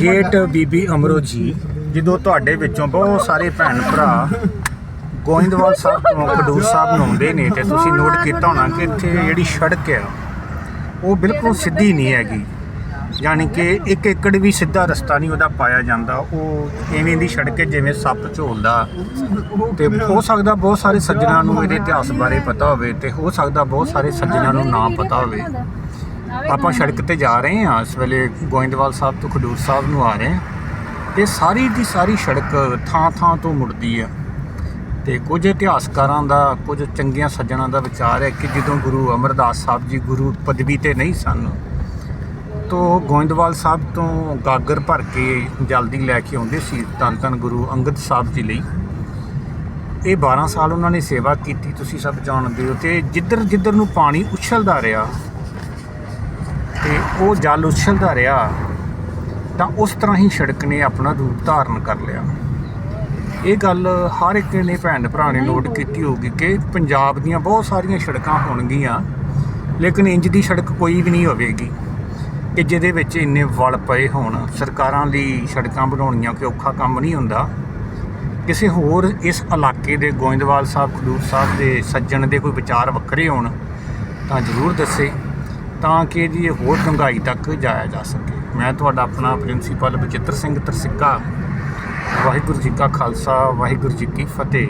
Gate Bibi Amro ਜੀ ਜਦੋਂ ਤੁਹਾਡੇ ਵਿੱਚੋਂ ਬਹੁਤ ਸਾਰੇ ਭੈਣ ਭਰਾ ਗੋਇੰਦਵਾਲ ਸਾਹਿਬ ਤੋਂ ਖਡੂਰ ਸਾਹਿਬ ਨੂੰ ਆਉਂਦੇ ਨੇ ਤੇ ਤੁਸੀਂ ਨੋਟ ਕੀਤਾ ਹੋਣਾ ਕਿ ਇੱਥੇ ਜਿਹੜੀ ਸੜਕ ਹੈ ਉਹ ਬਿਲਕੁਲ ਸਿੱਧੀ ਨਹੀਂ ਹੈਗੀ। ਯਾਨੀ ਕਿ ਇੱਕ ਏਕੜ ਵੀ ਸਿੱਧਾ ਰਸਤਾ ਨਹੀਂ ਉਹਦਾ ਪਾਇਆ ਜਾਂਦਾ। ਉਹ ਐਵੇਂ ਦੀ ਸੜਕ ਹੈ, ਜਿਵੇਂ ਸੱਪ ਝੋਲਦਾ ਤੇ ਹੋ ਸਕਦਾ ਬਹੁਤ ਸਾਰੇ ਸੱਜਣਾ ਨੂੰ ਇਹਦੇ ਇਤਿਹਾਸ ਬਾਰੇ ਪਤਾ ਹੋਵੇ ਤੇ ਹੋ ਸਕਦਾ ਬਹੁਤ ਸਾਰੇ ਸੱਜਣਾ ਨੂੰ ਨਾ ਪਤਾ ਹੋਵੇ। ਆਪਾਂ ਸੜਕ ਤੇ ਜਾ ਰਹੇ ਹਾਂ, ਇਸ ਵੇਲੇ ਗੋਇੰਦਵਾਲ ਸਾਹਿਬ ਤੋਂ ਖਡੂਰ ਸਾਹਿਬ ਨੂੰ ਆ ਰਹੇ ਹਾਂ। ਤੇ ਸਾਰੀ ਦੀ ਸਾਰੀ ਸੜਕ ਥਾਂ ਥਾਂ ਤੋਂ ਮੁੜਦੀ ਆ। ਤੇ ਕੁਝ ਇਤਿਹਾਸਕਾਰਾਂ ਦਾ, ਕੁਝ ਚੰਗੀਆਂ ਸੱਜਣਾਂ ਦਾ ਵਿਚਾਰ ਹੈ ਕਿ ਜਦੋਂ ਗੁਰੂ ਅਮਰਦਾਸ ਸਾਹਿਬ ਜੀ ਗੁਰੂ ਪਦਵੀ ਤੇ ਨਹੀਂ ਸਨ, ਤੋਂ ਗੋਇੰਦਵਾਲ ਸਾਹਿਬ ਤੋਂ ਗਾਗਰ ਭਰ ਕੇ ਜਲਦੀ ਲੈ ਕੇ ਆਉਂਦੇ ਸੀ ਤਨ ਧੰਨ ਗੁਰੂ ਅੰਗਦ ਸਾਹਿਬ ਜੀ ਲਈ। ਇਹ 12 ਸਾਲ ਉਹਨਾਂ ਨੇ ਸੇਵਾ ਕੀਤੀ, ਤੁਸੀਂ ਸਭ ਜਾਣਦੇ ਹੋ। ਤੇ ਜਿੱਧਰ ਜਿੱਧਰ ਨੂੰ ਪਾਣੀ ਉਛਲਦਾ ਰਿਹਾ ਉਹ ਜਲ ਉਛਲਦਾ ਰਿਹਾ, ਤਾਂ ਉਸ ਤਰ੍ਹਾਂ ਹੀ ਸੜਕ ਨੇ ਆਪਣਾ ਰੂਪ ਧਾਰਨ ਕਰ ਲਿਆ। ਇਹ ਗੱਲ ਹਰ ਇੱਕ ਨੇ ਭੈਣ ਭਰਾ ਨੇ ਨੋਟ ਕੀਤੀ ਹੋਊਗੀ ਕਿ ਪੰਜਾਬ ਦੀਆਂ ਬਹੁਤ ਸਾਰੀਆਂ ਸੜਕਾਂ ਹੋਣਗੀਆਂ, ਲੇਕਿਨ ਇੰਜ ਦੀ ਸੜਕ ਕੋਈ ਵੀ ਨਹੀਂ ਹੋਵੇਗੀ ਕਿ ਜਿਹਦੇ ਵਿੱਚ ਇੰਨੇ ਵਲ ਪਏ ਹੋਣ। ਸਰਕਾਰਾਂ ਲਈ ਸੜਕਾਂ ਬਣਾਉਣੀਆਂ ਕੋਈ ਔਖਾ ਕੰਮ ਨਹੀਂ ਹੁੰਦਾ। ਕਿਸੇ ਹੋਰ ਇਸ ਇਲਾਕੇ ਦੇ ਗੋਇੰਦਵਾਲ ਸਾਹਿਬ, ਖਡੂਰ ਸਾਹਿਬ ਦੇ ਸੱਜਣ ਦੇ ਕੋਈ ਵਿਚਾਰ ਵੱਖਰੇ ਹੋਣ, ਤਾਂ ਜ਼ਰੂਰ ਦੱਸੇ। ਤਾਂ ਕਿ ਜੀ ਇਹ ਹੋਰ ਡੂੰਘਾਈ ਤੱਕ ਜਾਇਆ ਜਾ ਸਕੇ। ਮੈਂ ਤੁਹਾਡਾ ਆਪਣਾ ਪ੍ਰਿੰਸੀਪਲ ਬਚਿੱਤਰ ਸਿੰਘ ਤਰਸਿੱਕਾ, ਵਾਹਿਗੁਰੂ ਜੀ ਕਾ ਖਾਲਸਾ, ਵਾਹਿਗੁਰੂ ਜੀ ਕੀ ਫਤਿਹ।